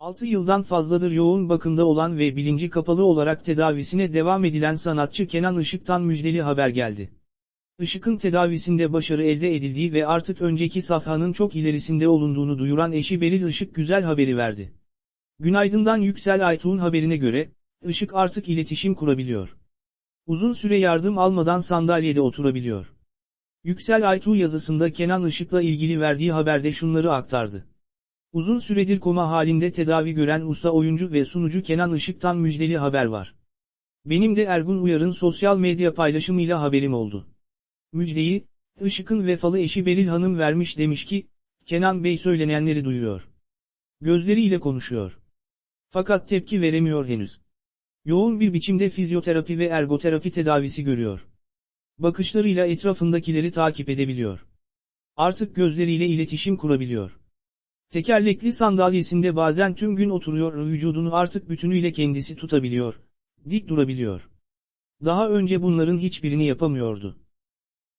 6 yıldan fazladır yoğun bakımda olan ve bilinci kapalı olarak tedavisine devam edilen sanatçı Kenan Işık'tan müjdeli haber geldi. Işık'ın tedavisinde başarı elde edildiği ve artık önceki safhanın çok ilerisinde olunduğunu duyuran eşi Beril Işık güzel haberi verdi. Günaydın'dan Yüksel Aytuğ'un haberine göre, Işık artık iletişim kurabiliyor. Uzun süre yardım almadan sandalyede oturabiliyor. Yüksel Aytuğ yazısında Kenan Işık'la ilgili verdiği haberde şunları aktardı. Uzun süredir koma halinde tedavi gören usta oyuncu ve sunucu Kenan Işık'tan müjdeli haber var. Benim de Ergun Uyar'ın sosyal medya paylaşımıyla haberim oldu. Müjdeyi, Işık'ın vefalı eşi Beril Hanım vermiş demiş ki, Kenan Bey söylenenleri duyuyor. Gözleriyle konuşuyor. Fakat tepki veremiyor henüz. Yoğun bir biçimde fizyoterapi ve ergoterapi tedavisi görüyor. Bakışlarıyla etrafındakileri takip edebiliyor. Artık gözleriyle iletişim kurabiliyor. Tekerlekli sandalyesinde bazen tüm gün oturuyor vücudunu artık bütünüyle kendisi tutabiliyor. Dik durabiliyor. Daha önce bunların hiçbirini yapamıyordu.